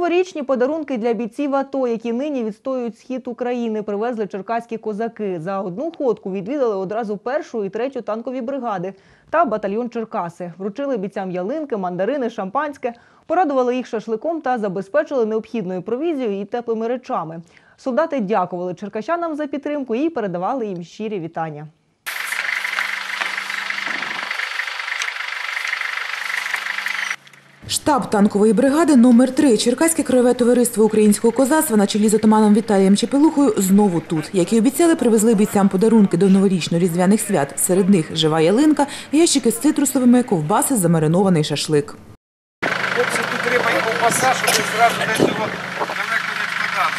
Новорічні подарунки для бійців АТО, які нині відстоюють схід України, привезли черкаські козаки. За одну ходку відвідали одразу першу і третю танкові бригади та батальйон Черкаси. Вручили бійцям ялинки, мандарини, шампанське, порадували їх шашликом та забезпечили необхідною провізією і теплими речами. Солдати дякували черкащанам за підтримку і передавали їм щирі вітання. Штаб танкової бригади номер 3 Черкаське краєве товариство українського козацтва на чолі з отаманом Віталієм Чепелухою знову тут. Як і обіцяли, привезли бійцям подарунки до новорічно-різдвяних свят. Серед них жива ялинка, ящики з цитрусовими, ковбаси, замаринований шашлик. Хлопці, тут риба і ковбаса, щоб зразу десь його далеко не вкладали.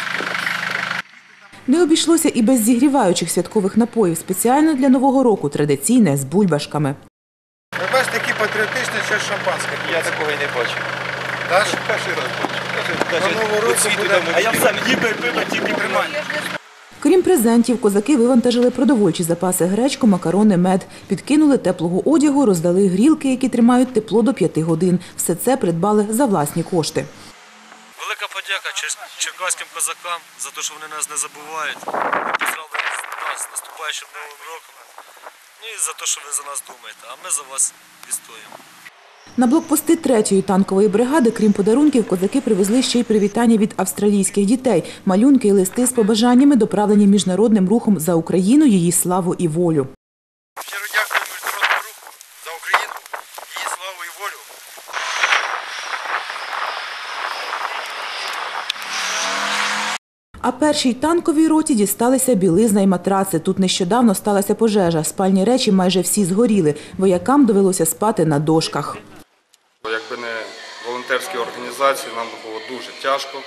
Не обійшлося і без зігріваючих святкових напоїв. Спеціально для нового року традиційне з бульбашками. Бачите, які патріотичні ще шампанське. Я такого і не бачу. Даш? Перший раз бачу. На Нового року буде- А я сам їбе пиво тільки Тримай. Крім презентів, козаки вивантажили продовольчі запаси гречку, макарони, мед, підкинули теплого одягу, роздали грілки, які тримають тепло до п'яти годин. Все це придбали за власні кошти. Велика подяка черкаським козакам за те, що вони нас не забувають. Поздравили нас з наступаючим новим роком. Ну і за те, що ви за нас думаєте, а ми за вас відстоїмо. На блокпости третьої танкової бригади, крім подарунків, козаки привезли ще й привітання від австралійських дітей, малюнки і листи з побажаннями, доправлені міжнародним рухом за Україну, її славу і волю. Щиро дякую міжнародному руху за Україну, її славу і волю. А першій танковій роті дісталися білизна і матраци. Тут нещодавно сталася пожежа. Спальні речі майже всі згоріли. Воякам довелося спати на дошках. Якби не волонтерські організації, нам було дуже тяжко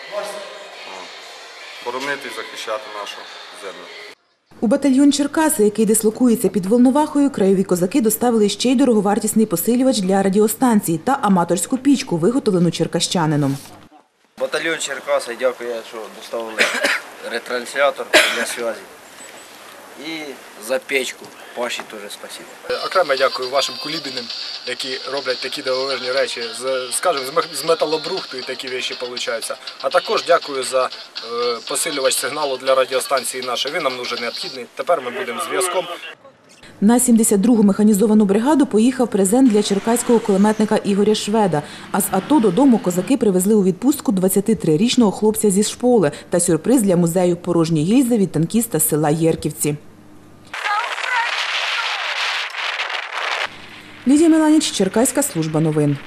боронити і захищати нашу землю. У батальйон Черкаси, який дислокується під Волновахою, краєві козаки доставили ще й дороговартісний посилювач для радіостанції та аматорську пічку, виготовлену черкащанином. Батальйон Черкаси, дякую, що доставили ретранслятор для зв'язку. І за печку. Паші теж спасибо. Окремо дякую вашим кулібінам, які роблять такі дивовижні речі, з, скажімо, з металобрухту і такі речі получаються. А також дякую за е, посилювач сигналу для радіостанції нашої. Він нам дуже необхідний. Тепер ми будемо зв'язком. На 72-гу механізовану бригаду поїхав презент для черкаського кулеметника Ігоря Шведа. А з АТО додому козаки привезли у відпустку 23-річного хлопця зі шполи та сюрприз для музею порожні гільзи від танкіста села Єрківці. Лідія Меланіч, Черкаська служба новин.